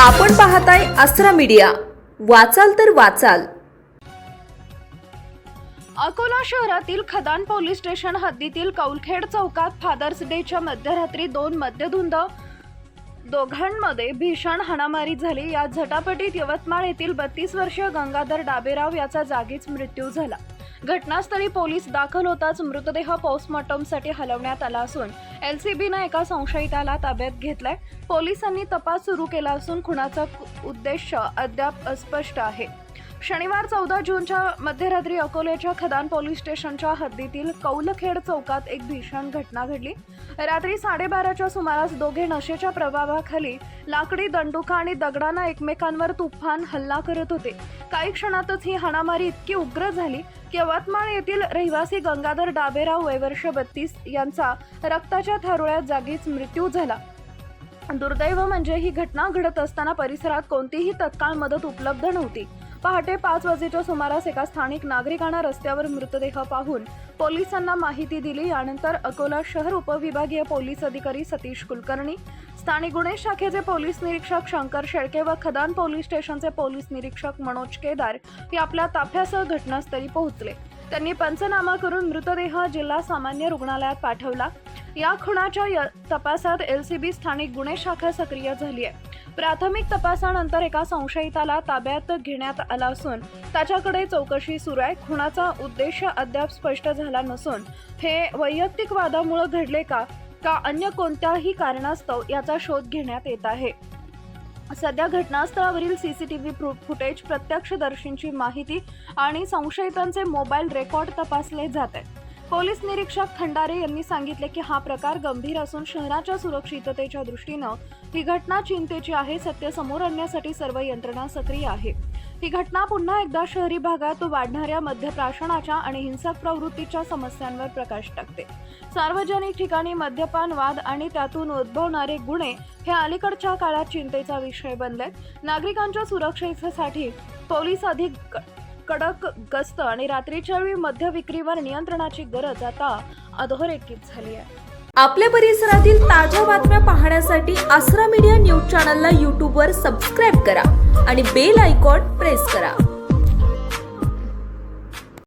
आपण पाहताय अस्त्रा मीडिया. वाचाल तर वाचाल. अकोला शहरातील खदान पोलीस स्टेशन हद्दीतील कौलखेड चौकात फादर्स डेच्या मध्यरात्री दोन मध्यधुंद दोघांमध्ये भीषण हाणामारी झाली. या झटापटीत यवतमाळ येथील बत्तीस वर्षीय गंगाधर डाबेराव याचा जागीच मृत्यू झाला. घटनास्थळी पोलीस दाखल होताच मृतदेह पोस्टमॉर्टमसाठी हलवण्यात आला असून एलसीबीनं एका संशयिताला ताब्यात घेतलाय. पोलिसांनी तपास सुरू केला असून खुनाचा उद्देश अद्याप अस्पष्ट आहे. शनिवार चौदा जूनच्या मध्यरात्री अकोल्याच्या खदान पोलीस स्टेशनच्या हद्दीतील कौलखेड चौकात एक भीषण घटना घडली. रात्री साडेबाराच्या सुमारास दोघे नशेच्या प्रभावाखाली लाकडी दंडुका आणि दगडांना एकमेकांवर तुफान हल्ला करत होते. काही क्षणातच ही हाणामारी इतकी उग्र झाली की यवतमाळ येथील रहिवासी गंगाधर डाबेराव वयवर्ष बत्तीस यांचा रक्ताच्या थारोळ्यात जागीच मृत्यू झाला. दुर्दैव म्हणजे ही घटना घडत असताना परिसरात कोणतीही तत्काळ मदत उपलब्ध नव्हती. पहाटे पाच वाजेच्या सुमारास एका स्थानिक नागरिकांना रस्त्यावर मृतदेह पाहून पोलिसांना माहिती दिली. यानंतर अकोला शहर उपविभागीय पोलीस अधिकारी सतीश कुलकर्णी स्थानिक गुन्हे शाखेचे पोलीस निरीक्षक शंकर शेळके व खदान पोलीस स्टेशनचे पोलीस निरीक्षक मनोज केदार हे आपल्या ताफ्यासह घटनास्थळी पोहोचले. त्यांनी पंचनामा करून मृतदेह जिल्हा सामान्य रुग्णालयात पाठवला. या खुणाच्या य- तपासात एलसीबी स्थानिक गुन्हे शाखा सक्रिय झाली आहे. प्राथमिक तपासानंतर एका संशयिताला ताब्यात घेण्यात आला असून त्याच्याकडे चौकशी सुरू आहे. खुणाचा उद्देश अद्याप स्पष्ट झाला नसून हे वैयक्तिक वादामुळे घडले का का अन्य कोणत्याही कारणास्तव याचा शोध घेण्यात येत आहे. सध्या घटनास्थळावरील सीसीटीव्ही फुटेज प्रत्यक्षदर्शींची माहिती आणि संशयितांचे मोबाईल रेकॉर्ड तपासले जात आहेत पोलीस निरीक्षक खंडारे यांनी सांगितले की हा प्रकार गंभीर असून शहराच्या सुरक्षिततेच्या दृष्टीनं ही घटना चिंतेची आहे सत्य समोर आणण्यासाठी सर्व यंत्रणा सक्रिय आहे. ही घटना पुन्हा एकदा शहरी भागात वाढणाऱ्या मद्यप्राशनाच्या आणि हिंसक प्रवृत्तीच्या समस्यांवर प्रकाश टाकते. सार्वजनिक ठिकाणी मद्यपान वाद आणि त्यातून उद्भवणारे गुन्हे हे अलीकडच्या काळात चिंतेचा विषय बनलेत. नागरिकांच्या सुरक्षेसाठी पोलीस अधिक कडक गस्त आणि रात्रीच्या वेळी मध्य विक्रीवर नियंत्रणाची गरज आता अधोरेखित झाली आहे. आपल्या परिसरातील ताज्या बातम्या पाहण्यासाठी आसरा मीडिया न्यूज चॅनलला यूट्यूबवर सबस्क्राईब करा आणि बेल आयकॉन प्रेस करा.